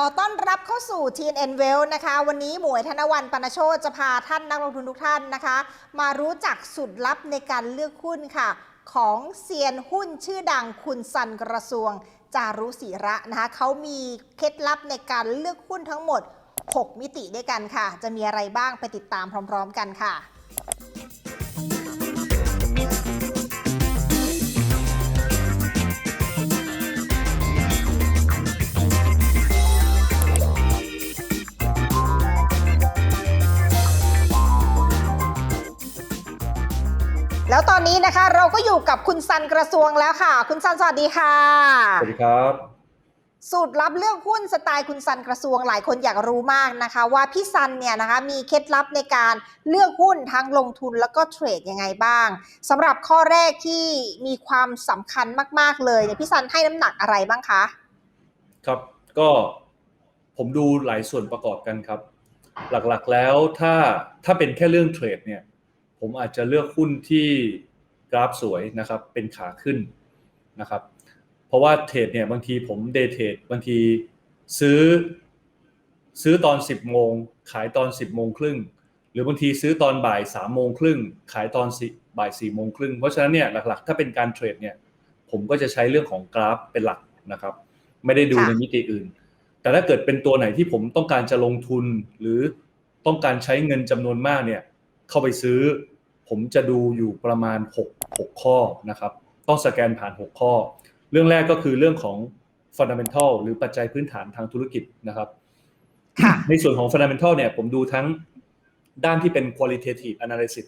ขอต้อนรับเข้าสู่ TNN Well นะคะ วันนี้หมวยธนวันปนโชตจะพาท่านนักลงทุนทุกท่านนะคะ มารู้จักสูตรลับในการเลือกหุ้นค่ะ ของเซียนหุ้นชื่อดังคุณสันกระทรวง จารุศิระนะคะเขามีเคล็ดลับในการเลือกหุ้นทั้งหมด 6 มิติด้วยกันค่ะ จะมีอะไรบ้างไปติดตามพร้อม ๆ กันค่ะ แล้วตอนนี้นะคะเราก็อยู่กับคุณซันกระทรวงแล้วค่ะ คุณซันสวัสดีค่ะ สวัสดีครับ สูตรลับเลือกหุ้นสไตล์คุณซันกระทรวงหลายคนอยากรู้มากนะคะ ว่าพี่ซันเนี่ยนะคะมีเคล็ดลับในการเลือกหุ้นทั้งลงทุนแล้วก็เทรดยังไงบ้างสำหรับข้อแรกที่มีความสำคัญมาก ๆเลยเนี่ยพี่ซันให้น้ำหนักอะไรบ้างคะ ครับก็ผมดูหลายส่วนประกอบกันครับ หลักๆแล้วถ้าถ้าเป็นแค่เรื่องเทรดเนี่ย ผมอาจจะเลือกหุ้นที่กราฟสวยนะครับเป็นขาขึ้นนะครับ เพราะว่าเทรดเนี่ยบางทีผมเดย์เทรดบางทีซื้อซื้อตอน 10 โมง ขายตอน 10 โมงครึ่ง หรือบางทีซื้อตอนบ่าย3โมงครึ่ง ขายตอนบ่าย4โมงครึ่ง เพราะฉะนั้นเนี่ยหลักๆ ถ้าเป็นการเทรดเนี่ยผมก็จะใช้เรื่องของกราฟเป็นหลักนะครับ ไม่ได้ดูในมิติอื่น แต่ถ้าเกิดเป็นตัวไหนที่ผมต้องการจะลงทุนหรือต้องการใช้เงินจำนวนมากเนี่ย เข้าไปซื้อ ผมจะดูอยู่ประมาณ 6 6 ข้อนะครับ ต้องสแกนผ่าน 6 ข้อ เรื่องแรกก็คือเรื่องของ fundamental หรือปัจจัยพื้นฐานทางธุรกิจนะครับค่ะในส่วนของ fundamental เนี่ยผมดูทั้งด้านที่เป็น qualitative analysis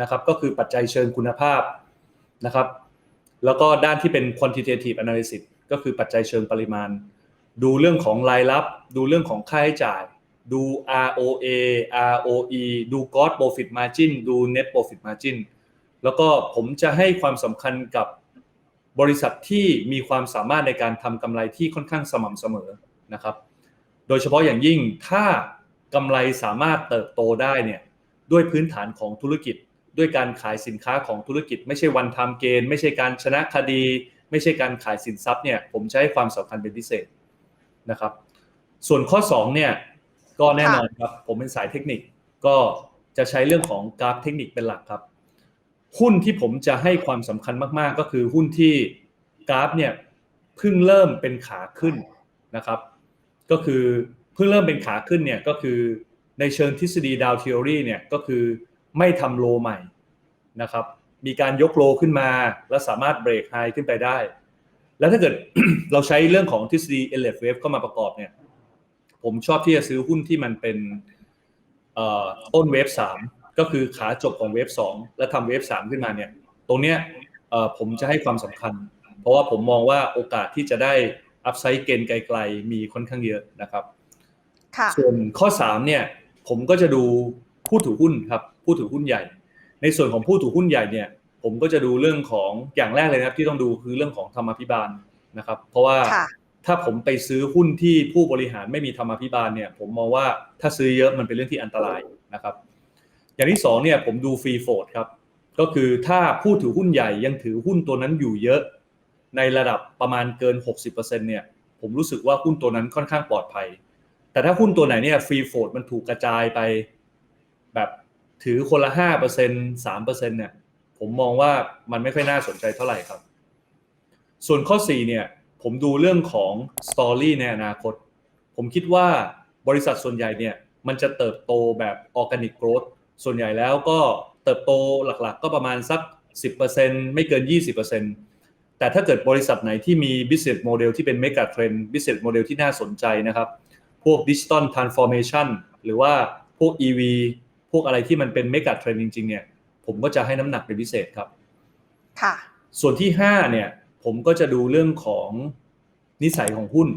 นะครับก็คือปัจจัยเชิงคุณภาพนะครับ แล้วก็ด้านที่เป็น quantitative analysis ก็คือปัจจัยเชิงปริมาณ ดูเรื่องของรายรับ ดูเรื่องของค่าใช้จ่าย ดู ROA ROE ดู gross profit margin ดู net profit margin แล้วก็ผมจะให้ความสำคัญกับบริษัทที่มีความสามารถในการทำกำไรที่ค่อนข้างสม่ำเสมอนะครับ โดยเฉพาะอย่างยิ่งถ้ากำไรสามารถเติบโตได้เนี่ยด้วยพื้นฐานของธุรกิจ ด้วยการขายสินค้าของธุรกิจ ไม่ใช่วันทำเกณฑ์ ไม่ใช่การชนะคดี ไม่ใช่การขายสินทรัพย์เนี่ยผมจะให้ความสำคัญเป็นพิเศษนะครับ ส่วนข้อ2เนี่ย ก็แน่นอนครับ ผมเป็นสายเทคนิคก็จะใช้เรื่องของกราฟเทคนิคเป็นหลักครับ หุ้นที่ผมจะให้ความสำคัญมาก ๆ ก็คือหุ้นที่กราฟเนี่ยเพิ่งเริ่มเป็นขาขึ้นนะครับ ก็คือเพิ่งเริ่มเป็นขาขึ้นเนี่ยก็คือในเชิงทฤษฎีดาวเทอรีเนี่ยก็คือไม่ทำโลใหม่นะครับ มีการยกโลขึ้นมา แล้วสามารถเบรกไฮขึ้นไปได้ แล้วถ้าเกิดเราใช้เรื่องของทฤษฎี Elliott Wave เข้ามาประกอบเนี่ย ผมชอบที่จะซื้อหุ้นที่มันเป็นเอ่อต้นเวฟสามก็คือขาจบของเวฟสองแล้วทำเวฟสามขึ้นมาเนี่ย ตรงเนี้ยเอ่อผมจะให้ความสำคัญ เพราะว่าผมมองว่าโอกาสที่จะได้อัพไซด์เกณฑ์ไกลๆ มีค่อนข้างเยอะนะครับค่ะส่วนข้อ3เนี่ย ผมก็จะดูผู้ถือหุ้นครับ ผู้ถือหุ้นใหญ่ ในส่วนของผู้ถือหุ้นใหญ่เนี่ย ผมก็จะดูเรื่องของอย่างแรกเลยนะครับ ที่ต้องดูคือเรื่องของธรรมาภิบาลนะครับ เพราะว่าค่ะ ถ้าผมไปซื้อหุ้นที่ผู้บริหารไม่มีธรรมาภิบาลเนี่ย ผมมองว่าถ้าซื้อเยอะมันเป็นเรื่องที่อันตรายนะครับ อย่างที่สองเนี่ยผมดูฟรีโฟดครับ ก็คือถ้าผู้ถือหุ้นใหญ่ยังถือหุ้นตัวนั้นอยู่เยอะ ในระดับประมาณเกิน 60%เนี่ย ผมรู้สึกว่าหุ้นตัวนั้นค่อนข้างปลอดภัย แต่ถ้าหุ้นตัวไหนเนี่ยฟรีโฟดมันถูกกระจายไป แบบถือคนละห้าเปอร์เซ็นสามเปอร์เซ็นเนี่ย ผมมองว่ามันไม่ค่อยน่าสนใจเท่าไหร่ครับ ส่วนข้อสี่เนี่ย ผมดูเรื่องของสตอรี่ในอนาคต ผมคิดว่าบริษัทส่วนใหญ่เนี่ยมันจะเติบโตแบบออร์แกนิกโกร h ส่วนใหญ่แล้วก็เติบโตหลักๆ ก็ประมาณสัก 10%ไม่เกิน 20%แต่ถ้าเกิดบริษัทไหนที่มี business model ที่เป็น mega trend business model ที่น่าสนใจนะครับ พวก digital transformation หรือว่าพวก EV พวกอะไรที่มันเป็น mega trend จริงๆเนี่ยผมก็จะให้น้ำหนักเป็นพิเศษครับ ค่ะ ส่วนที่ 5 เนี่ย ผมก็จะดูเรื่องของนิสัยของหุ้น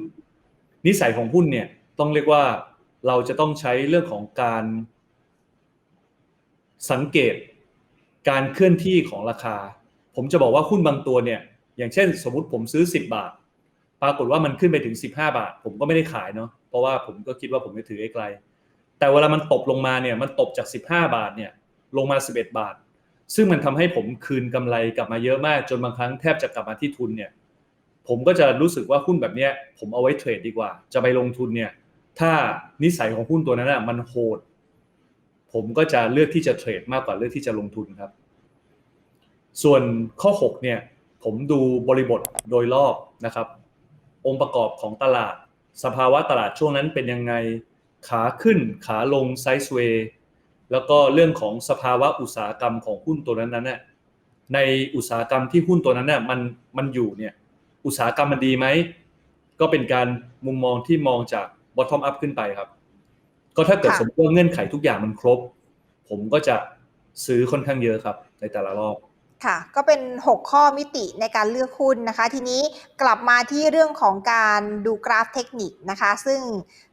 นิสัยของหุ้นเนี่ยต้องเรียกว่าเราจะต้องใช้เรื่องของการสังเกตการเคลื่อนที่ของราคา ผมจะบอกว่าหุ้นบางตัวเนี่ย อย่างเช่น สมมติผมซื้อ 10 บาท ปรากฏว่ามันขึ้นไปถึง 15 บาท ผมก็ไม่ได้ขายเนาะเพราะว่าผมก็คิดว่าผมจะถือไกล แต่เวลามันตกลงมาเนี่ยมันตกจาก 15 บาทเนี่ยลงมา 11 บาท ซึ่งมันทำให้ผมคืนกำไรกลับมาเยอะมาก จนบางครั้งแทบจะกลับมาที่ทุนเนี่ยผผมก็จะรู้สึกว่าหุ้นแบบเนี้ยผมเอาไว้เทรดดีกว่า จะไปลงทุนเนี่ย ถ้านิสัยของหุ้นตัวนั้นอะมันโหด ผมก็จะเลือกที่จะเทรดมากกว่าเลือกที่จะลงทุนครับ ส่วนข้อ 6 เนี่ย ผมดูบริบทโดยรอบนะครับ องค์ประกอบของตลาด สภาวะตลาดช่วงนั้นเป็นยังไง ขาขึ้นขาลงไซส์เวย์ แล้วก็เรื่องของสภาวะอุตสาหกรรมของหุ้นตัวนั้นนั้นน่ะในอุตสาหกรรมที่หุ้นตัวนั้นน่ะมันมันอยู่เนี่ยอุตสาหกรรมมันดีไหมก็เป็นการมุมมองที่มองจาก bottom up ขึ้นไปครับ ก็ถ้าเกิดค่ะสมมติว่าเงื่อนไขทุกอย่างมันครบ ผมก็จะซื้อค่อนข้างเยอะครับ ในแต่ละรอบ ค่ะ ก็เป็น 6 ข้อมิติในการเลือกหุ้นนะคะ ทีนี้กลับมาที่เรื่องของการดูกราฟเทคนิคนะคะ ซึ่ง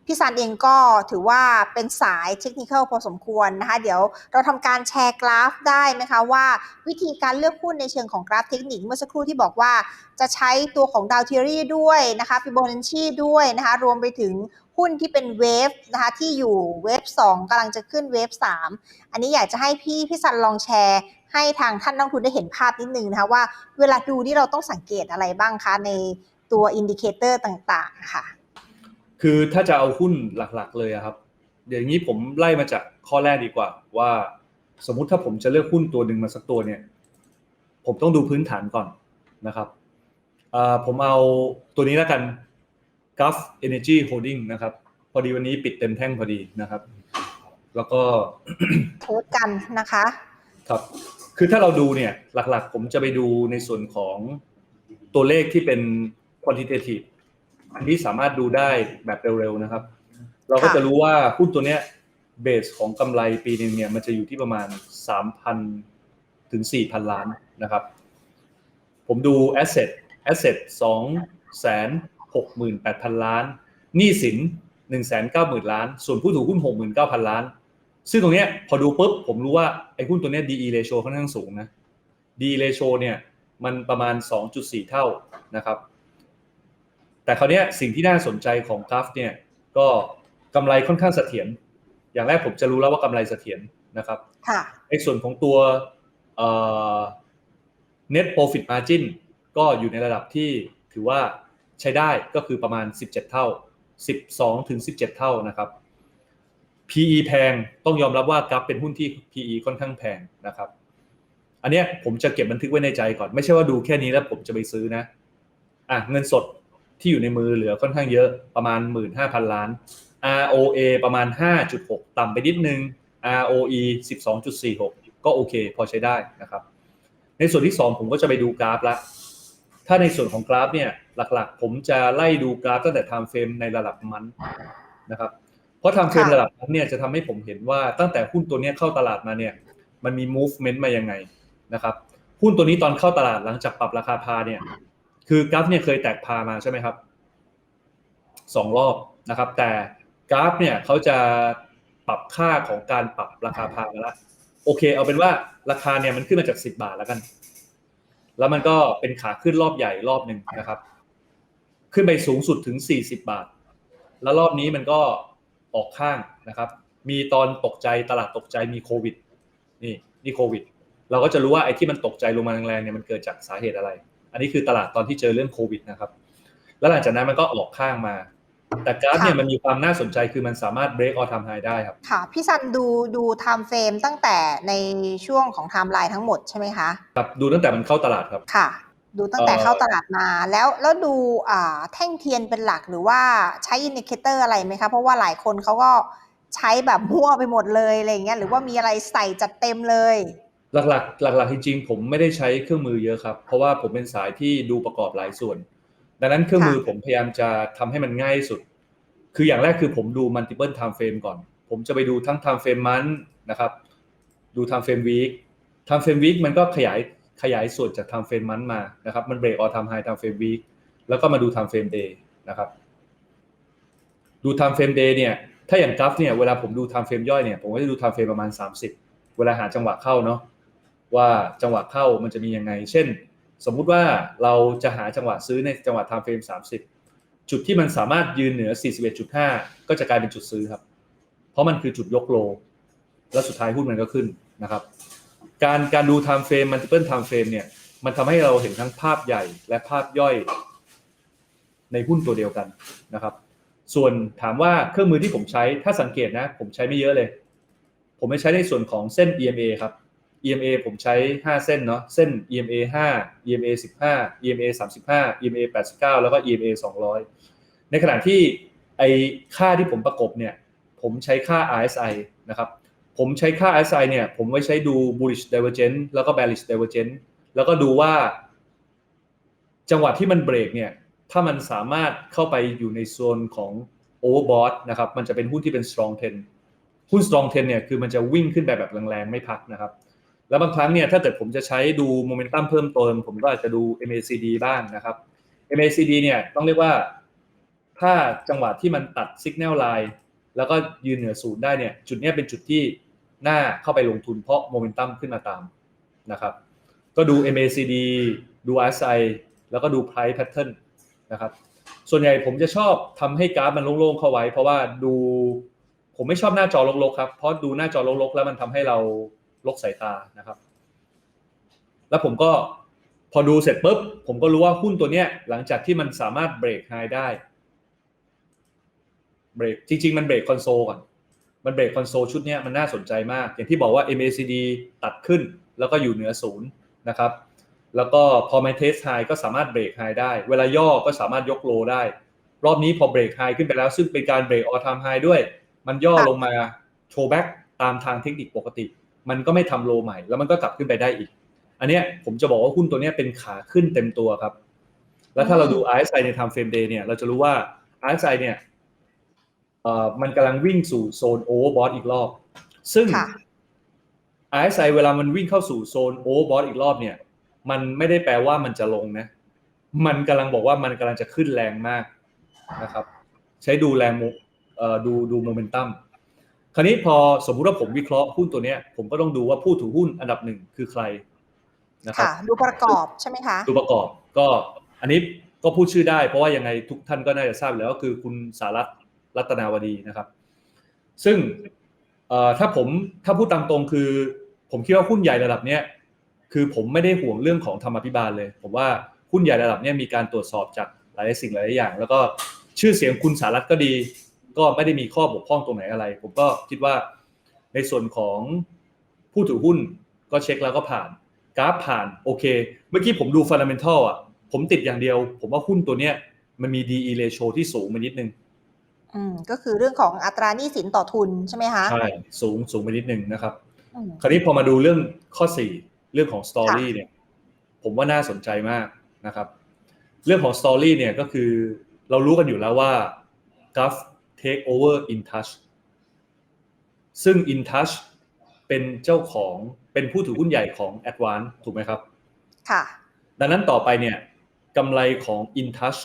พี่ซันเองก็ถือว่าเป็นสายเทคนิคพอสมควรนะคะ เดี๋ยวเราทำการแชร์กราฟได้ไหมคะว่าวิธีการเลือกหุ้นในเชิงของกราฟเทคนิคเมื่อสักครู่ที่บอกว่าจะใช้ตัวของดาวเทียรี่ด้วยนะคะฟิโบนัชชีด้วยนะคะ รวมไปถึง หุ้นที่เป็นเวฟนะคะที่อยู่เวฟ2กำลังจะขึ้นเวฟ3อันนี้อยากจะให้พี่พี่ซันลองแชร์ ให้ทางท่านนักทุนได้เห็นภาพนิดนึงนะคะว่าเวลาดูนี่เราต้องสังเกตอะไรบ้างคะในตัวอินดิเคเตอร์ต่างๆค่ะ คือถ้าจะเอาหุ้นหลักๆเลยครับเดี๋ยวนี้ผมไล่มาจากข้อแรกดีกว่า ว่าสมมุติถ้าผมจะเลือกหุ้นตัวหนึ่งมาสักตัวเนี่ย ผมต้องดูพื้นฐานก่อนนะครับอ่าผมเอาตัวนี้แล้วกัน Gulf Energy Holding นะครับ พอดีวันนี้ปิดเต็มแท่งพอดีนะครับ แล้วก็โทษกันนะคะ ครับ คือถ้าเราดูเนี่ยหลักๆ ผมจะไปดูในส่วนของตัวเลขที่เป็น quantitative อันนี้สามารถดูได้แบบเร็วๆนะครับ เราก็ค่ะจะรู้ว่าหุ้นตัวเนี้ยเบสของกำไรปีหนึงเนี่ยมันจะอยู่ที่ประมาณ 3,000 ถึง 4,000 ล้านนะครับ ผมดู asset asset 268,000 ล้าน หนี้สิน 190,000 ล้าน ส่วนผู้ถือหุ้น 69,000 ล้าน ซึ่งตรงเนี้ยพอดูปุ๊บ ผมรู้ว่าไอ้หุ้นตัวเนี้ย DE ratio ค่อนข้างสูงนะ DE ratio เนี่ยมันประมาณ 2.4 เท่านะครับ แต่คราวเนี้ยสิ่งที่น่าสนใจของกราฟเนี่ยก็กำไรค่อนข้างเสถียร อย่างแรกผมจะรู้แล้วว่ากำไรเสถียรนะครับค่ะในส่วนของตัวเอ่อ net profit margin ก็อยู่ในระดับที่ถือว่า ใช้ได้ก็คือประมาณ 17 เท่า 12ถึง17 เท่านะครับ PE แพงต้องยอมรับว่ากราฟเป็นหุ้นที่ PE ค่อนข้างแพงนะครับ อันนี้ผมจะเก็บบันทึกไว้ในใจก่อน ไม่ใช่ว่าดูแค่นี้แล้วผมจะไปซื้อนะอะเงินสดที่อยู่ในมือเหลือค่อนข้างเยอะประมาณ 15,000 ล้าน ROA ประมาณ 5.6 ต่ำไปนิดนึง ROE 12.46 ก็โอเค พอใช้ได้นะครับ ในส่วนที่ 2 ผมก็จะไปดูกราฟละ ถ้าในส่วนของกราฟเนี่ยหลักๆ ผมจะไล่ดูกราฟตั้งแต่ time frame ในระดับมันนะครับ เพราะ time frame ค่ะระดับนั้นเนี่ยจะทำให้ผมเห็นว่าตั้งแต่หุ้นตัวเนี้ยเข้าตลาดมาเนี่ยมันมี movement มายังไงนะครับหุ้นตัวนี้ตอนเข้าตลาดหลังจากปรับราคาพาเนี่ย คือกราฟเนี่ยเคยแตกพามาใช่ไหมครับสองรอบนะครับ แต่กราฟเนี่ยเขาจะปรับค่าของการปรับราคาพามาแล้วโอเค เอาเป็นว่าราคาเนี่ยมันขึ้นมาจากสิบาทแล้วกัน แล้วมันก็เป็นขาขึ้นรอบใหญ่รอบหนึ่งนะครับ ขึ้นไปสูงสุดถึงสี่สิบาท แล้วรอบนี้มันก็ออกข้างนะครับ มีตอนตกใจตลาดตกใจมีโควิด นี่นี่โควิด เราก็จะรู้ว่าไอ้ที่มันตกใจลงมาแรงๆเนี่ยมันเกิดจากสาเหตุอะไร อันนี้คือตลาดตอนที่เจอเรื่องโควิดนะครับ แล้วหลังจากนั้นมันก็ออกข้างมา แต่กราฟเนี่ยค่ะมันมีความน่าสนใจคือมันสามารถ break all time high ได้ครับ ค่ะ พี่ซันดูดูไทม์เฟรมตั้งแต่ในช่วงของไทม์ไลน์ทั้งหมดใช่ไหมคะครับดูตั้งแต่มันเข้าตลาดครับค่ะ ดูตั้งแต่เอ่อเข้าตลาดมาแล้วแล้วดูอ่าแท่งเทียนเป็นหลักหรือว่าใช้อินดิเคเตอร์อะไรไหมคะ เพราะว่าหลายคนเขาก็ใช้แบบมั่วไปหมดเลยอะไรอย่างเงี้ยหรือว่ามีอะไรใส่จัดเต็มเลยหลักๆ หลักๆ จริงๆ ผมไม่ได้ใช้เครื่องมือเยอะครับ เพราะว่าผมเป็นสายที่ดูประกอบหลายส่วน ดังนั้นเครื่องมือค่ะผมพยายามจะทำให้มันง่ายที่สุด คืออย่างแรกคือผมดู multiple time frame ก่อน ผมจะไปดูทั้ง time frame month นะครับ ดู time frame week time frame week มันก็ขยายขยายส่วนจาก time frame month มานะครับ มัน break all time high time frame week แล้วก็มาดู time frame day นะครับ ดู time frame day เนี่ย ถ้าอย่างกราฟเนี่ย เวลาผมดู time frame ย่อยเนี่ย ผมก็จะดู time frame ประมาณ 30 เวลาหาจังหวะเข้าเนาะ ว่าจังหวะเข้ามันจะมียังไง เช่น สมมุติว่าเราจะหาจังหวะซื้อในจังหวะ time frame 30 จุดที่มันสามารถยืนเหนือ 41.5 ก็จะกลายเป็นจุดซื้อครับ เพราะมันคือจุดยกโล แล้วสุดท้ายหุ้นมันก็ขึ้นนะครับ การการดู time frame multiple time frame เนี่ย มันทำให้เราเห็นทั้งภาพใหญ่และภาพย่อยในหุ้นตัวเดียวกันนะครับ ส่วนถามว่าเครื่องมือที่ผมใช้ถ้าสังเกตนะ ผมใช้ไม่เยอะเลย ผมไม่ใช้ในส่วนของเส้น EMA ครับ EMA ผมใช้ 5 เส้นเนาะเส้น EMA 5 EMA 15 EMA 35 EMA 89 แล้วก็ EMA 200 ในขณะที่ไอค่าที่ผมประกบเนี่ยผมใช้ค่า RSI นะครับผมใช้ค่า RSI เนี่ยผมไว้ใช้ดู bullish divergence แล้วก็ bearish divergence แล้วก็ดูว่า จังหวะที่มันเบรกเนี่ยถ้ามันสามารถเข้าไปอยู่ในโซนของ overbought นะครับมันจะเป็นหุ้นที่เป็น strong trend หุ้น strong trend เนี่ยคือมันจะวิ่งขึ้นไปแบบแรงๆ ไม่พักนะครับ แล้วบางครั้งเนี่ยถ้าเกิดผมจะใช้ดูโมเมนตัมเพิ่มเติมผมก็อาจจะดู MACD บ้างนะครับ MACD เนี่ยต้องเรียกว่า ถ้าจังหวะที่มันตัด Signal Line แล้วก็ยืนเหนือศูนย์ได้เนี่ย จุดนี้เป็นจุดที่น่าเข้าไปลงทุนเพราะโมเมนตัมขึ้นมาตามนะครับ ก็ดู MACD ดู RSI แล้วก็ดู Price Pattern นะครับ ส่วนใหญ่ผมจะชอบทำให้กราฟมันโล่งๆเข้าไว้ เพราะว่าดูผมไม่ชอบหน้าจอลกๆครับเพราะดูหน้าจอลกๆแล้วมันทำให้เรา ลกสายตานะครับ แล้วผมก็พอดูเสร็จปุ๊บ ผมก็รู้ว่าหุ้นตัวเนี้ย หลังจากที่มันสามารถเบรกไฮได้เบรกจริง ๆ มันเบรกคอนโซลก่อนมันเบรกคอนโซลชุดเนี้ยมันน่าสนใจมาก อย่างที่บอกว่า MACD ตัดขึ้นแล้วก็อยู่เหนือศูนย์นะครับ แล้วก็พอมาเทสไฮก็สามารถเบรกไฮได้ เวลาย่อก็สามารถยกโลได้ รอบนี้พอเบรกไฮขึ้นไปแล้ว ซึ่งเป็นการเบรกออทามไฮด้วย มันย่อลงมาโชว์แบ็กตามทางเทคนิคปกติ มันก็ไม่ทำโลใหม่ แล้วมันก็กลับขึ้นไปได้อีก อันเนี้ยผมจะบอกว่าหุ้นตัวเนี้ยเป็นขาขึ้นเต็มตัวครับ แล้วถ้าเราดู RSI ใน time frame day เนี่ยเราจะรู้ว่า RSI เนี่ยเอ่อมันกำลังวิ่งสู่โซน overbought อีกรอบ ซึ่งค่ะ RSI เวลามันวิ่งเข้าสู่โซน overbought อีกรอบเนี่ยมันไม่ได้แปลว่ามันจะลงนะ มันกำลังบอกว่ามันกำลังจะขึ้นแรงมากนะครับ ใช้ดูแรงโมเอ่อดูดูโมเมนตัม คราวนี้พอสมมุติว่าผมวิเคราะห์หุ้นตัวเนี้ย ผมก็ต้องดูว่าผู้ถือหุ้นอันดับหนึ่งคือใครนะครับค่ะดูประกอบใช่ไหมคะตัวประกอบก็อันนี้ก็พูดชื่อได้เพราะว่ายังไงทุกท่านก็น่าจะทราบอยู่แล้วก็คือคุณสารัตน์รัตนาวดีนะครับ ซึ่งเอ่อถ้าผมถ้าพูดตามตรงคือ ผมคิดว่าหุ้นใหญ่ระดับเนี้ยคือผมไม่ได้ห่วงเรื่องของธรรมาภิบาลเลย ผมว่าหุ้นใหญ่ระดับเนี้ยมีการตรวจสอบจากหลายสิ่งหลายอย่าง แล้วก็ชื่อเสียงคุณสารัตน์ก็ดี ก็ไม่ได้มีข้อบกพร่องตรงไหนอะไร ผมก็คิดว่าในส่วนของผู้ถือหุ้นก็เช็คแล้วก็ผ่านกราฟผ่านโอเค เมื่อกี้ผมดูฟันดัมเ n นทัลอะผมติดอย่างเดียว ผมว่าหุ้นตัวเนี้ยมันมี DE ratio ที่สูงไปนิดนึงอืมก็คือเรื่องของอัตราหนี้สินต่อทุนใช่ไหมคะใช่สูงสูงไปนิดนึงนะครับอืมคราวนี้พอมาดูเรื่องข้อ4เรื่องของ Story ค่ะเนี่ย ผมว่าน่าสนใจมากนะครับ เรื่องของ Story เนี่ยก็คือเรารู้กันอยู่แล้วว่า Gulf take over InTouch ซึ่ง InTouch เป็นเจ้าของเป็นผู้ถือหุ้นใหญ่ของ Advance ถูกไหมครับ ค่ะ ดังนั้นต่อไปเนี่ยกำไรของ InTouch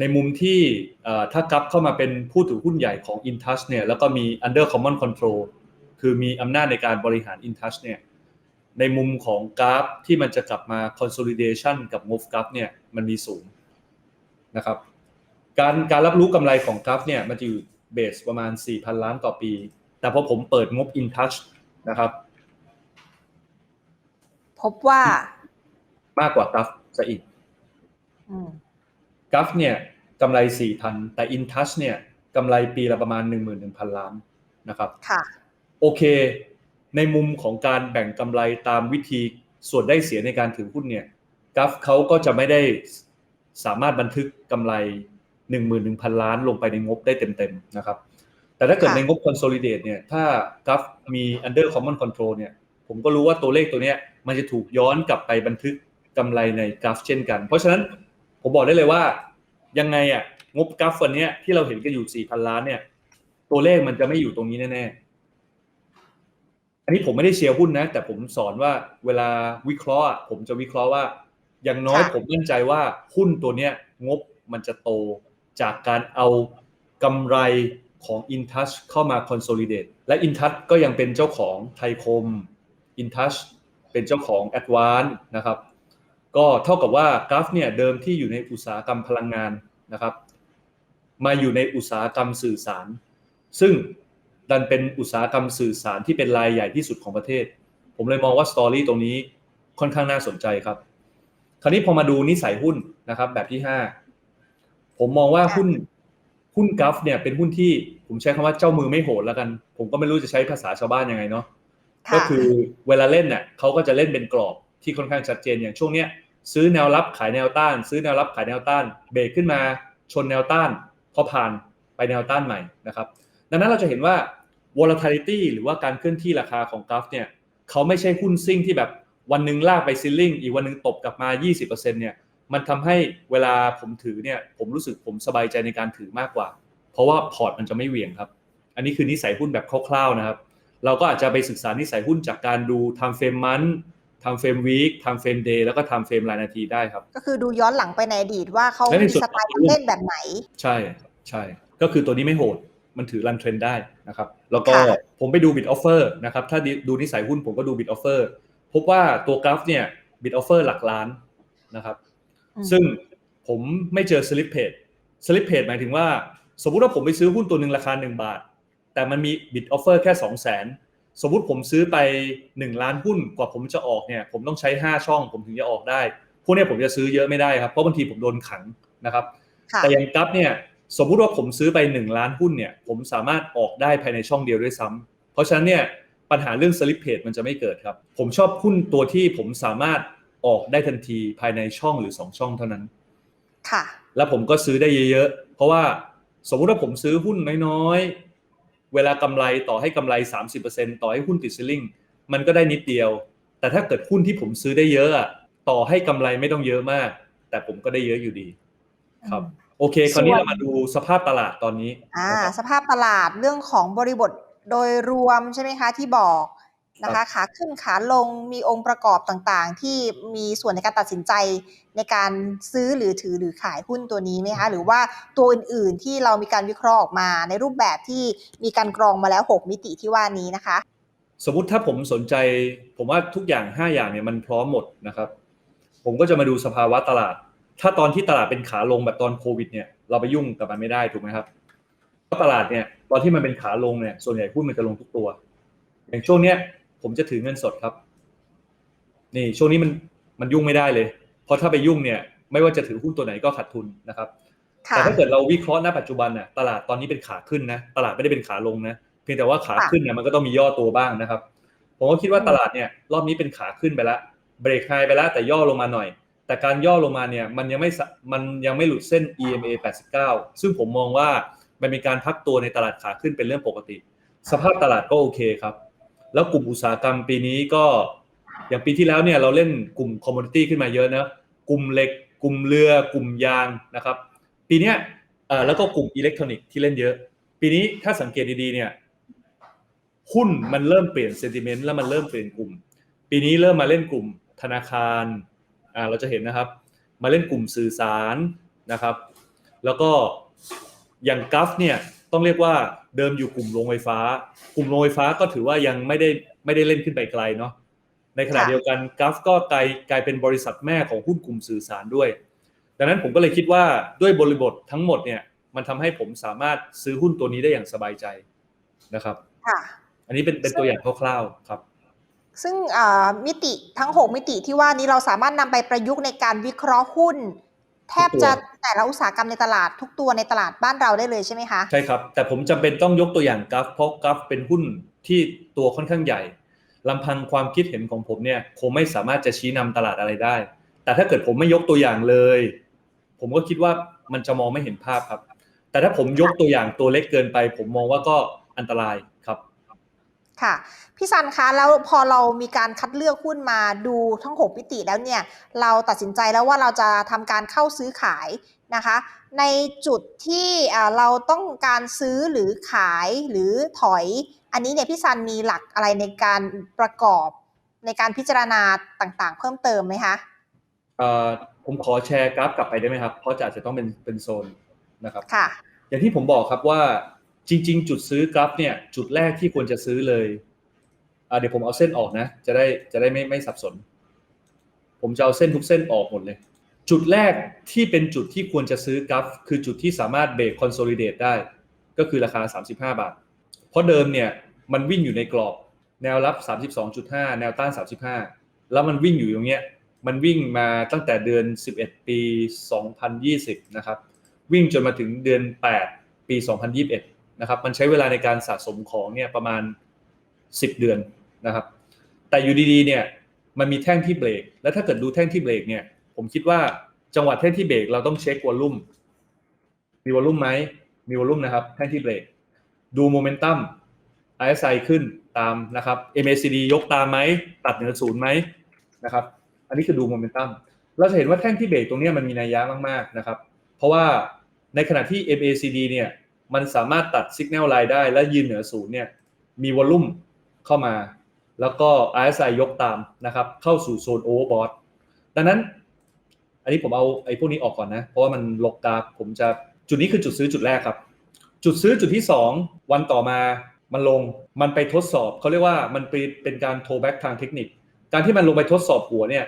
ในมุมที่เอ่อถ้ากลับเข้ามาเป็นผู้ถือหุ้นใหญ่ของ InTouch เนี่ยแล้วก็มี under common control คือมีอำนาจในการบริหาร InTouch เนี่ยในมุมของกราฟที่มันจะกลับมา consolidation กับ move กราฟเนี่ยมันมีสูงนะครับ การการรับรู้กำไรของกราฟเนี่ยมันจะอยู่เบสประมาณ 4,000 ล้านต่อปี แต่พอผมเปิดงบ InTouch นะครับ พบว่ามากกว่ากราฟซะอีกอืมกัฟเนี่ยกำไร 4,000 แต่ InTouch เนี่ยกำไรปีละประมาณ 11,000 ล้านนะครับค่ะโอเค ในมุมของการแบ่งกำไรตามวิธีส่วนได้เสียในการถือหุ้นเนี่ยกัฟเขาก็จะไม่ได้สามารถบันทึกกำไร 11,000 ล้านลงไปในงบได้เต็มๆนะครับ แต่ถ้าเกิดค่ะในงบ consolidate เนี่ย ถ้ากัฟมี under common control เนี่ย ผมก็รู้ว่าตัวเลขตัวเนี้ยมันจะถูกย้อนกลับไปบันทึกกำไรในกราฟเช่นกัน เพราะฉะนั้นผมบอกได้เลยว่ายังไงอะงบกราฟวันเนี้ยที่เราเห็นกันอยู่ 4,000 ล้านเนี่ย ตัวเลขมันจะไม่อยู่ตรงนี้แน่ๆ อันนี้ผมไม่ได้เชียร์หุ้นนะ แต่ผมสอนว่าเวลาวิเคราะห์อะผมจะวิเคราะห์ว่า อย่างน้อยค่ะผมมั่นใจว่าหุ้นตัวเนี้ยงบมันจะโต จากการเอากำไรของ InTouch เข้ามา consolidate และ InTouch ก็ยังเป็นเจ้าของไทยคม InTouch เป็นเจ้าของ Advance นะครับ ก็เท่ากับว่ากราฟเนี่ยเดิมที่อยู่ในอุตสาหกรรมพลังงานนะครับ มาอยู่ในอุตสาหกรรมสื่อสาร ซึ่งดันเป็นอุตสาหกรรมสื่อสารที่เป็นรายใหญ่ที่สุดของประเทศ ผมเลยมองว่าสตอรี่ตรงนี้ค่อนข้างน่าสนใจครับ คราวนี้พอมาดูนิสัยหุ้นนะครับแบบที่5 ผมมองว่าค่ะหุ้นหุ้นกัฟเนี่ยเป็นหุ้นที่ผมใช้คำว่าเจ้ามือไม่โหดแล้วกัน ผมก็ไม่รู้จะใช้ภาษาชาวบ้านยังไงเนาะค่ะก็คือเวลาเล่นเนี่ยเขาก็จะเล่นเป็นกรอบที่ค่อนข้างชัดเจนอย่างช่วงเนี้ยซื้อแนวรับขายแนวต้าน ซื้อแนวรับขายแนวต้าน เบรกขึ้นมาชนแนวต้าน พอผ่านไปแนวต้านใหม่นะครับ ดังนั้นเราจะเห็นว่า volatility หรือว่าการเคลื่อนที่ราคาของกราฟเนี่ยเขาไม่ใช่หุ้นซิ่งที่แบบวันหนึ่งลากไปซิลลิงอีกวันหนึ่งตบกลับมา 20%เนี่ย มันทำให้เวลาผมถือเนี่ย ผมรู้สึกผมสบายใจในการถือมากกว่า เพราะว่าพอร์ตมันจะไม่เหวี่ยงครับ อันนี้คือนิสัยหุ้นแบบคร่าวๆนะครับ เราก็อาจจะไปศึกษานิสัยหุ้นจากการดู time frame month time frame week time frame day แล้วก็ time frame รายนาทีได้ครับ ก็คือดูย้อนหลังไปในอดีตว่าเขาและในมีส่วนสไตล์การเล่นแบบไหน ใช่ใช่ ก็คือตัวนี้ไม่โหด มันถือรันเทรนได้นะครับ แล้วก็ค่ะผมไปดู bid offer นะครับ ถ้าดูนิสัยหุ้นผมก็ดู bid offer พบว่าตัวกราฟเนี่ย bid offer หลักล้านนะครับอืม ซึ่งผมไม่เจอ slip page slip page หมายถึงว่า สมมุติว่าผมไปซื้อหุ้นตัวหนึ่งราคา 1 บาท แต่มันมี bid offer แค่2 0 0 0 0 0สมมุติผมซื้อไป 1 ล้านหุ้นกว่าผมจะออกเนี่ย ผมต้องใช้ 5 ช่องผมถึงจะออกได้ พวกเนี้ยผมจะซื้อเยอะไม่ได้ครับ เพราะบางทีผมโดนขังนะครับค่ะแต่อย่างกัฟเนี่ยสมมุติว่าผมซื้อไป 1 ล้านหุ้นเนี่ย ผมสามารถออกได้ภายในช่องเดียวด้วยซ้ำเพราะฉะนั้นเนี่ยปัญหาเรื่องสลิปเพจมันจะไม่เกิดครับ ผมชอบหุ้นตัวที่ผมสามารถ ออกได้ทันทีภายในช่องหรือ 2 ช่องเท่านั้น ค่ะ แล้วผมก็ซื้อได้เยอะๆ เพราะว่าสมมุติว่าผมซื้อหุ้นน้อยๆ เวลากำไรต่อให้กำไร 30%ต่อให้หุ้นติดซิลลิงมันก็ได้นิดเดียว แต่ถ้าเกิดหุ้นที่ผมซื้อได้เยอะอะต่อให้กำไรไม่ต้องเยอะมาก แต่ผมก็ได้เยอะอยู่ดี ครับโอเค คราวนี้ส่วนเรามาดูสภาพตลาดตอนนี้ อ่านะครับสภาพตลาดเรื่องของบริบทโดยรวมใช่ไหมคะ ที่บอก นะคะขาขึ้นขาลงมีองค์ประกอบต่างๆ ที่มีส่วนในการตัดสินใจในการซื้อหรือถือหรือขายหุ้นตัวนี้ไหมคะ หรือว่าตัวอื่นๆที่เรามีการวิเคราะห์ออกมาในรูปแบบที่มีการกรองมาแล้ว 6 มิติที่ว่านี้นะคะ สมมุติถ้าผมสนใจ ผมว่าทุกอย่าง 5 อย่างเนี่ยมันพร้อมหมดนะครับ ผมก็จะมาดูสภาวะตลาด ถ้าตอนที่ตลาดเป็นขาลงแบบตอนโควิดเนี่ยเราไปยุ่งกับมันไม่ได้ถูกไหมครับเพราะตลาดเนี่ยตอนที่มันเป็นขาลงเนี่ยส่วนใหญ่หุ้นมันจะลงทุกตัว อย่างช่วงเนี้ย ผมจะถือเงินสดครับ นี่ช่วงนี้มันมันยุ่งไม่ได้เลย เพราะถ้าไปยุ่งเนี่ย ไม่ว่าจะถือหุ้นตัวไหนก็ขาดทุนนะครับค่ะแต่ถ้าเกิดเราวิเคราะห์ณปัจจุบันน่ะตลาดตอนนี้เป็นขาขึ้นนะ ตลาดไม่ได้เป็นขาลงนะ เพียงแต่ว่าขาค่ะขึ้นเนี่ยมันก็ต้องมีย่อตัวบ้างนะครับ ผมก็คิดว่าอืมตลาดเนี่ยรอบนี้เป็นขาขึ้นไปแล้วเบรกไฮไปแล้วแต่ย่อลงมาหน่อย แต่การย่อลงมาเนี่ยมันยังไม่สะมันยังไม่หลุดเส้น EMA 89 ซึ่งผมมองว่ามันเป็นการพักตัวในตลาดขาขึ้นเป็นเรื่องปกติ สภาพตลาดก็โอเคครับ แล้วกลุ่มอุตสาหกรรมปีนี้ก็อย่างปีที่แล้วเนี่ยเราเล่นกลุ่มคอมม o ดิตี้ขึ้นมาเยอะนะกลุ่มเหล็ก กลุ่มเรือกลุ่มยางนะครับ ปีนี้แล้วก็กลุ่มอิเล็กทรอนิกส์ที่เล่นเยอะ ปีนี้ถ้าสังเกตดีๆเนี่ยหุ้นมันเริ่มเปลี่ยนเซนติเมนต์แล้วมันเริ่มเปลี่ยนกลุ่ม ปีนี้เริ่มมาเล่นกลุ่มธนาคารอ่าเราจะเห็นนะครับ มาเล่นกลุ่มสื่อสารนะครับ แล้วก็อย่างกัฟเนี่ย ต้องเรียกว่าเดิมอยู่กลุ่มโรงไฟฟ้า กลุ่มโรงไฟฟ้าก็ถือว่ายังไม่ได้ไม่ได้เล่นขึ้นไปไกลเนาะในขณะค่ะเดียวกันกัฟก็กลายกลายเป็นบริษัทแม่ของหุ้นกลุ่มสื่อสารด้วย ดังนั้นผมก็เลยคิดว่าด้วยบริบททั้งหมดเนี่ยมันทำให้ผมสามารถซื้อหุ้นตัวนี้ได้อย่างสบายใจนะครับค่ะอันนี้เป็นเป็นตัวอย่างคร่าวๆครับ ซึ่งอ่ามิติทั้ง 6 มิติที่ว่านี้เราสามารถนำไปประยุกต์ในการวิเคราะห์หุ้น แทบจะแต่ละอุตสาหกรรมในตลาดทุกตัวในตลาดบ้านเราได้เลยใช่ไหมคะ ใช่ครับ แต่ผมจำเป็นต้องยกตัวอย่างกราฟเพราะกราฟเป็นหุ้นที่ตัวค่อนข้างใหญ่ลำพังความคิดเห็นของผมเนี่ยคงไม่สามารถจะชี้นำตลาดอะไรได้ แต่ถ้าเกิดผมไม่ยกตัวอย่างเลย ผมก็คิดว่ามันจะมองไม่เห็นภาพครับ แต่ถ้าผมยกตัวอย่างตัวเล็กเกินไป ผมมองว่าก็อันตราย ครับค่ะ พี่ซันคะแล้วพอเรามีการคัดเลือกหุ้นมาดูทั้ง6มิติแล้วเนี่ย เราตัดสินใจแล้วว่าเราจะทำการเข้าซื้อขายนะคะ ในจุดที่อ่าเราต้องการซื้อหรือขายหรือถอย อันนี้เนี่ยพี่ซันมีหลักอะไรในการประกอบในการพิจารณาต่างๆ เพิ่มเติมไหมคะเอ่อผมขอแชร์กราฟกลับไปได้ไหมครับ เพราะจะอาจจะต้องเป็นเป็นโซนนะครับ ค่ะ อย่างที่ผมบอกครับว่า จริง ๆ จุดซื้อกราฟเนี่ยจุดแรกที่ควรจะซื้อเลยเดี๋ยวผมเอาเส้นออกนะ จะได้จะได้ไม่ไม่สับสน ผมจะเอาเส้นทุกเส้นออกหมดเลย จุดแรกที่เป็นจุดที่ควรจะซื้อกราฟคือจุดที่สามารถเบรกคอนโซลิเดตได้ ก็คือราคา 35 บาท เพราะเดิมเนี่ยมันวิ่งอยู่ในกรอบแนวรับ 32.5 แนวต้าน 35 แล้วมันวิ่งอยู่ตรงเนี้ยมันวิ่งมาตั้งแต่เดือน 11 ปี 2020 นะครับ วิ่งจนมาถึงเดือน 8 ปี 2021 นะครับมันใช้เวลาในการสะสมของเนี่ยประมาณ 10 เดือนนะครับ แต่อยู่ดีๆเนี่ยมันมีแท่งที่เบรก แล้วถ้าเกิดดูแท่งที่เบรกเนี่ยผมคิดว่าจังหวะแท่งที่เบรกเราต้องเช็ควอลลุ่มมีวอลลุ่มไหมมีวอลลุ่มนะครับแท่งที่เบรกดูโมเมนตัม RSI ขึ้นตามนะครับ MACD ยกตามไหมตัดเหนือศูนย์ไหมนะครับอันนี้คือดูโมเมนตัมเราจะเห็นว่าแท่งที่เบรกตรงเนี้ยมันมีนัยยะมากๆนะครับ เพราะว่าในขณะที่ MACD เนี่ย มันสามารถตัด Signal Line ได้และยืนเหนือศูนย์เนี่ยมีวอลลุ่มเข้ามา แล้วก็ RSI ยกตามนะครับ เข้าสู่โซน Overbought ดังนั้น อันนี้ผมเอาไอ้พวกนี้ออกก่อนนะ เพราะว่ามันลกกราฟผมจะจุดนี้คือจุดซื้อจุดแรกครับ จุดซื้อจุดที่ 2 วันต่อมามันลงมันไปทดสอบเขาเรียกว่ามันเป็นเป็นการโทแบ็กทางเทคนิค การที่มันลงไปทดสอบหัวเนี่ย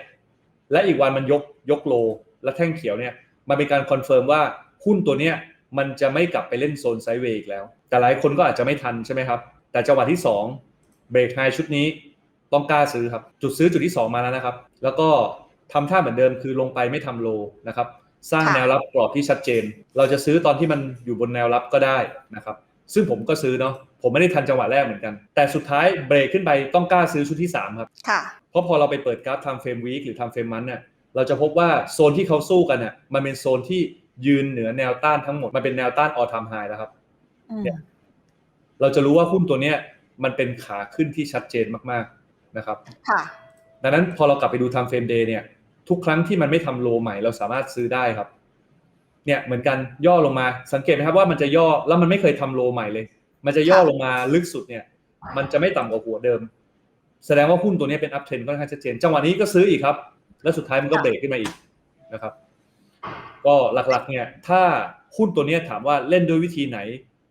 และอีกวันมันยกยกโล และแท่งเขียวเนี่ยมันเป็นการคอนเฟิร์มว่าหุ้นตัวเนี้ย มันจะไม่กลับไปเล่นโซนไซด์เวย์อีกแล้ว แต่หลายคนก็อาจจะไม่ทันใช่ไหมครับ แต่จังหวะที่ 2 เบรกไฮชุดนี้ต้องกล้าซื้อครับ จุดซื้อจุดที่ 2 มาแล้วนะครับ แล้วก็ทำท่าเหมือนเดิมคือลงไปไม่ทำโลนะครับ สร้างค่ะแนวรับกรอบที่ชัดเจน เราจะซื้อตอนที่มันอยู่บนแนวรับก็ได้นะครับซึ่งผมก็ซื้อเนาะผมไม่ได้ทันจังหวะแรกเหมือนกัน แต่สุดท้ายเบรกขึ้นไปต้องกล้าซื้อชุดที่สามครับค่ะเพราะพอเราไปเปิดกราฟ time frame week หรือ time frame month เนี่ยเราจะพบว่าโซนที่เขาสู้กันเนี่ยมันเป็นโซนที่ ยืนเหนือแนวต้านทั้งหมด มันเป็นแนวต้าน all time high แล้วครับอืมเนี่ยเราจะรู้ว่าหุ้นตัวเนี้ยมันเป็นขาขึ้นที่ชัดเจนมากๆนะครับ ค่ะ ดังนั้นพอเรากลับไปดู time frame day เนี่ย ทุกครั้งที่มันไม่ทำโลใหม่เราสามารถซื้อได้ครับ เนี่ยเหมือนกันย่อลงมาสังเกตไหมครับว่ามันจะย่อแล้วมันไม่เคยทำโลใหม่เลย มันจะย่อลงมาลึกสุดเนี่ย มันจะไม่ต่ำกว่าหัวเดิม แสดงว่าหุ้นตัวนี้เป็นอัพเทรนค่อนข้างชัดเจน จังหวะนี้ก็ซื้ออีกครับ แล้วสุดท้ายมันก็ค่ะเบรกขึ้นมาอีกนะครับ ก็หลักๆเนี่ยถ้าหุ้นตัวเนี้ยถามว่าเล่นด้วยวิธีไหน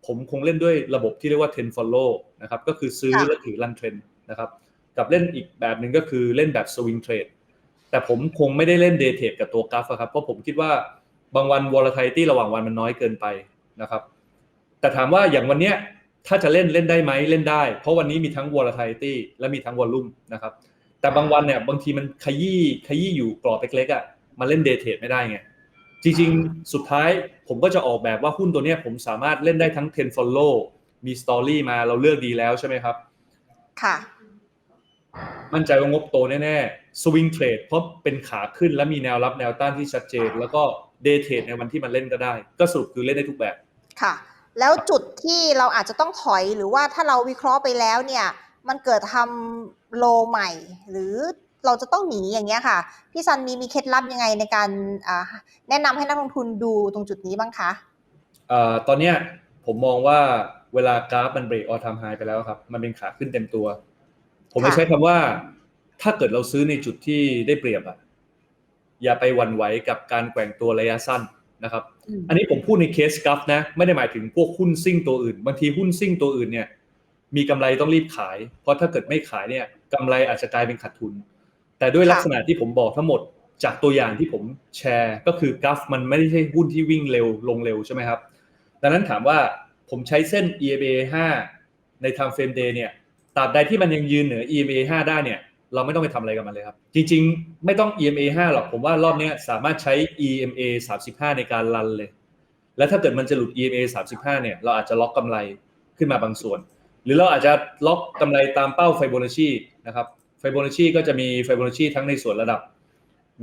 ผมคงเล่นด้วยระบบที่เรียกว่า10 follow นะครับก็คือซื้อแล้วถือรันเทรนนะครับกับเล่นอีกแบบหนึ่งก็คือเล่นแบบ swing trade แต่ผมคงไม่ได้เล่น day trade กับตัวกราฟอะครับเพราะผมคิดว่าบางวัน volatility ระหว่างวันมันน้อยเกินไปนะครับ แต่ถามว่าอย่างวันเนี้ยถ้าจะเล่นเล่นได้ไหมเล่นได้ เพราะวันนี้มีทั้ง volatility และมีทั้ง volume นะครับแต่บางวันเนี่ยบางทีมันขยี้ขยี้อยู่กรอบเล็กๆอะมันเล่น day trade ไม่ได้ไง จริงๆ สุดท้ายผมก็จะออกแบบว่าหุ้นตัวเนี้ยผมสามารถเล่นได้ทั้ง 10 follow มี story มาเราเลือกดีแล้วใช่ไหมครับ ค่ะ มั่นใจว่างบโตแน่ๆ swing trade เพราะเป็นขาขึ้นและมีแนวรับแนวต้านที่ชัดเจน แล้วก็ day trade ในวันที่มันเล่นก็ได้ ก็สรุปคือเล่นได้ทุกแบบ ค่ะ แล้วจุดที่เราอาจจะต้องถอยหรือว่าถ้าเราวิเคราะห์ไปแล้วเนี่ย มันเกิดทำโลใหม่หรือ เราจะต้องหนีอย่างเงี้ยค่ะ พี่ซันมีมีเคล็ดลับยังไงในการอ่าแนะนำให้นักลงทุนดูตรงจุดนี้บ้างคะเอ่อตอนเนี้ยผมมองว่าเวลากราฟมันเบรกออทามไฮไปแล้วครับ มันเป็นขาขึ้นเต็มตัว ผมจะค่ะใช้คำว่า ถ้าเกิดเราซื้อในจุดที่ได้เปรียบอะอย่าไปหวั่นไหวกับการแกว่งตัวระยะสั้นนะครับอืมอันนี้ผมพูดในเคสกราฟนะ ไม่ได้หมายถึงพวกหุ้นซิ่งตัวอื่น บางทีหุ้นซิ่งตัวอื่นเนี่ย มีกำไรต้องรีบขาย เพราะถ้าเกิดไม่ขายเนี่ยกำไรอาจจะกลายเป็นขาดทุน แต่ด้วยค่ะลักษณะที่ผมบอกทั้งหมดจากตัวอย่างที่ผมแชร์ก็คือกราฟมันไม่ได้ใช่หุ้นที่วิ่งเร็วลงเร็วใช่ไหมครับ ดังนั้นถามว่าผมใช้เส้น EMA 5 ใน time frame day เนี่ยตราบใดที่มันยังยืนเหนือ EMA 5 ได้เนี่ย เราไม่ต้องไปทำอะไรกับมันเลยครับ จริงๆ ไม่ต้อง EMA 5 หรอก ผมว่ารอบเนี้ยสามารถใช้ EMA 35 ในการรันเลย แล้วถ้าเกิดมันจะหลุด EMA 35 เนี่ย เราอาจจะล็อกกำไรขึ้นมาบางส่วน หรือเราอาจจะล็อกกำไรตามเป้าไฟโบนัชชีนะครับไฟโบนัชชีก็จะมีไฟโบนัชชีทั้งในส่วนระดับ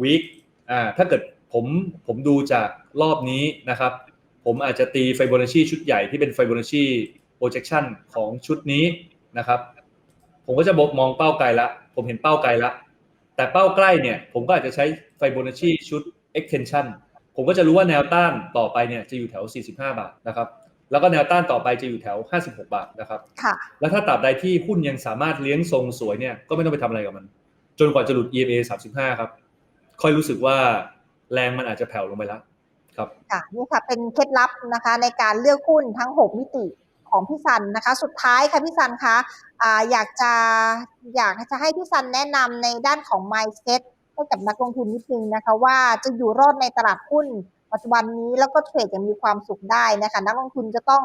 week อ่าถ้าเกิดผมผมดูจากรอบนี้นะครับ ผมอาจจะตีไฟโบนัชชีชุดใหญ่ที่เป็นไฟโบนัชชี projection ของชุดนี้นะครับ ผมก็จะบอกมองเป้าไกลละ ผมเห็นเป้าไกลละ แต่เป้าใกล้เนี่ย ผมก็อาจจะใช้ไฟโบนัชชีชุด extension ผมก็จะรู้ว่าแนวต้านต่อไปเนี่ยจะอยู่แถว 45 บาทนะครับ แล้วก็แนวต้านต่อไปจะอยู่แถว 56 บาทนะครับ ค่ะ แล้วถ้าตราบใดที่หุ้นยังสามารถเลี้ยงทรงสวยเนี่ยก็ไม่ต้องไปทำอะไรกับมัน จนกว่าจะหลุด EMA 35 ครับ ค่อยรู้สึกว่าแรงมันอาจจะแผ่วลงไปแล้วครับ ค่ะนี่ค่ะ เป็นเคล็ดลับนะคะ ในการเลือกหุ้นทั้ง 6 มิติของพี่ซันนะคะ สุดท้ายค่ะพี่ซันคะอ่าอยากจะอยากจะให้พี่ซันแนะนำในด้านของ mindset ให้กับนักลงทุนนิดนึงนะคะ ว่าจะอยู่รอดในตลาดหุ้น ปัจจุบันนี้แล้วก็เทรดอย่างมีความสุขได้นะคะ นักลงทุนจะต้อง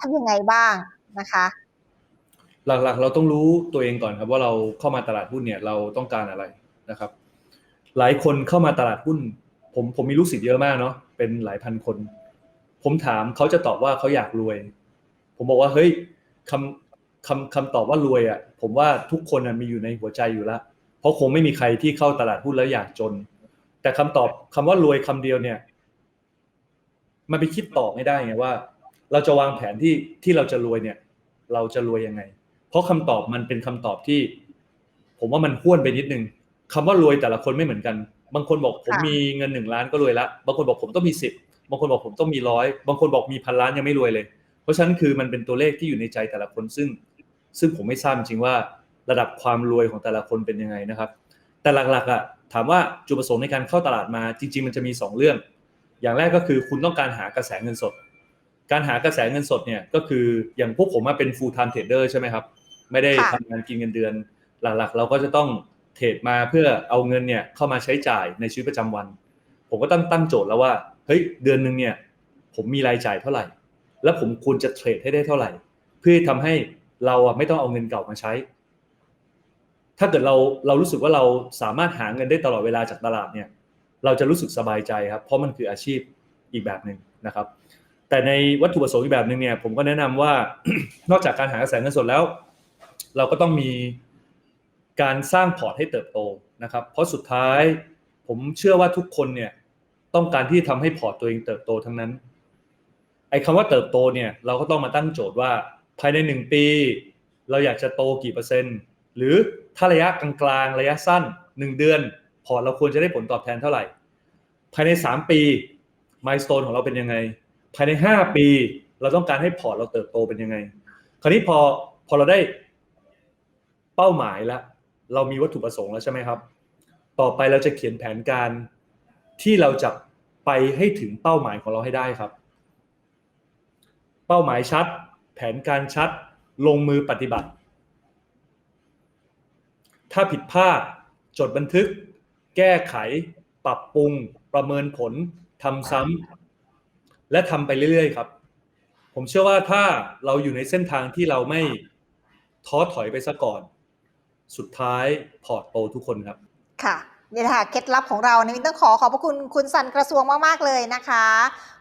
ทำยังไงบ้างนะคะ หลักๆ เราต้องรู้ตัวเองก่อนครับ ว่าเราเข้ามาตลาดหุ้นเนี่ยเราต้องการอะไรนะครับ หลายคนเข้ามาตลาดหุ้น ผมผมมีลูกศิษย์เยอะมากเนาะเป็นหลายพันคน ผมถามเขาจะตอบว่าเขาอยากรวย ผมบอกว่าเฮ้ยคำคำคำตอบว่ารวยอะ ผมว่าทุกคนมีอยู่ในหัวใจอยู่แล้วเพราะคงไม่มีใครที่เข้าตลาดหุ้นแล้วอยากจน แต่คำตอบคำว่ารวยคำเดียวเนี่ย มันไปคิดต่อไม่ได้ไงว่า เราจะวางแผนที่ที่เราจะรวยเนี่ย เราจะรวยยังไง เพราะคำตอบมันเป็นคำตอบที่ ผมว่ามันห้วนไปนิดนึงคำว่ารวยแต่ละคนไม่เหมือนกัน บางคนบอกผมค่ะมีเงินหนึ่งล้านก็รวยละบางคนบอกผมต้องมีสิบบางคนบอกผมต้องมีร้อยบางคนบอกมีพันล้านยังไม่รวยเลย เพราะฉะนั้นคือมันเป็นตัวเลขที่อยู่ในใจแต่ละคนซึ่ง ซึ่งผมไม่ทราบจริงๆว่าระดับความรวยของแต่ละคนเป็นยังไงนะครับ แต่หลักๆอะถามว่าจุดประสงค์ในการเข้าตลาดมาจริง ๆ มันจะมีสองเรื่อง อย่างแรกก็คือคุณต้องการหากระแสเงินสด การหากระแสเงินสดเนี่ยก็คืออย่างพวกผมมาเป็น full time trader ใช่ไหมครับ ไม่ได้ค่ะทำงานกินเงินเดือน หลักๆ เราก็จะต้องเทรดมาเพื่อเอาเงินเนี่ยเข้ามาใช้จ่ายในชีวิตประจำวัน ผมก็ตั้งตั้งโจทย์แล้วว่าเฮ้ยเดือนหนึ่งเนี่ยผมมีรายจ่ายเท่าไหร่ แล้วผมควรจะเทรดให้ได้เท่าไหร่ เพื่อทำให้เราอะไม่ต้องเอาเงินเก่ามาใช้ ถ้าเกิดเราเรารู้สึกว่าเราสามารถหาเงินได้ตลอดเวลาจากตลาดเนี่ย เราจะรู้สึกสบายใจครับ เพราะมันคืออาชีพอีกแบบหนึ่งนะครับ แต่ในวัตถุประสงค์อีกแบบหนึ่งเนี่ยผมก็แนะนำว่านอกจากการหากระแสเงินสดแล้ว เราก็ต้องมีการสร้างพอร์ตให้เติบโตนะครับ เพราะสุดท้ายผมเชื่อว่าทุกคนเนี่ยต้องการที่ทำให้พอร์ตตัวเองเติบโตทั้งนั้นไอ้คำว่าเติบโตเนี่ยเราก็ต้องมาตั้งโจทย์ว่าภายในหนึ่งปี เราอยากจะโตกี่เปอร์เซ็นต์ หรือถ้าระยะกลางๆระยะสั้นหนึ่งเดือน พอเราควรจะได้ผลตอบแทนเท่าไหร่ ภายในสามปีมายสเตนของเราเป็นยังไง ภายในห้าปี เราต้องการให้พอร์ตเราเติบโตเป็นยังไง คราวนี้พอพอเราได้เป้าหมายแล้ว เรามีวัตถุประสงค์แล้วใช่ไหมครับ ต่อไปเราจะเขียนแผนการที่เราจะไปให้ถึงเป้าหมายของเราให้ได้ครับ เป้าหมายชัด แผนการชัดลงมือปฏิบัติ ถ้าผิดพลาดจดบันทึก แก้ไข ปรับปรุง ประเมินผลทำซ้ำและทำไปเรื่อยๆ ครับ ผมเชื่อว่าถ้าเราอยู่ในเส้นทางที่เราไม่ท้อถอยไปซะก่อน สุดท้ายพอร์ตโตทุกคนครับ ค่ะนี่แหละค่ะเคล็ดลับของเราในมินต้องขอขอบพระคุณคุณสันกระทรวงมากๆเลยนะคะ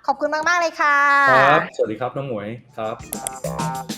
ขอบคุณมากๆเลยค่ะ ครับ สวัสดีครับน้องหมวยครับ